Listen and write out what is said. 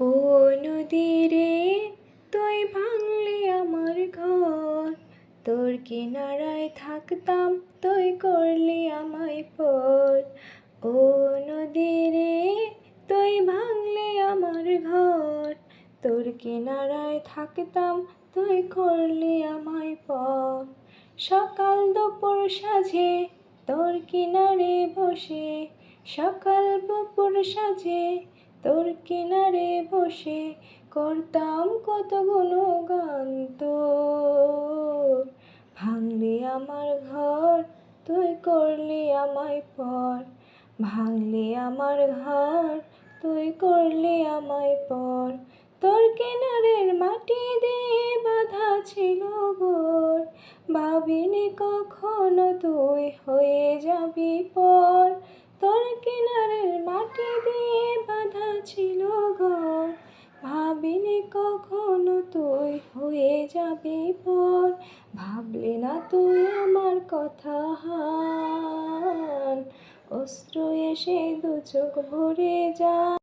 ও নদীরে, তুই ভাঙলি আমার ঘর। তোর কিনারায় থাকতাম, তুই করলি আমায় পর। ও নদীরে, তুই ভাঙলি আমার ঘর। তোর কিনারায় থাকতাম, তুই করলি আমায় পর। সকাল দুপুর সাজে, তোর কিনারে বসে। সকাল দুপুর সাজে তোর কিনারে বসে করতাম কত গুণগান তোর। ভাঙলি আমার ঘর, তুই করলি আমায় পর। ভাঙলি আমার ঘর, তুই করলি আমায় পর। তোর কিনারের মাটি দিয়ে বাঁধা ছিল গোর। ভাবিনি কখনো তুই হয়ে যাবি পর। কখনো তুই হয়ে যাবি পর। ভাবলে না তুই আমার কথা হান অস্ত্র এসে দু চোখ ভরে যা।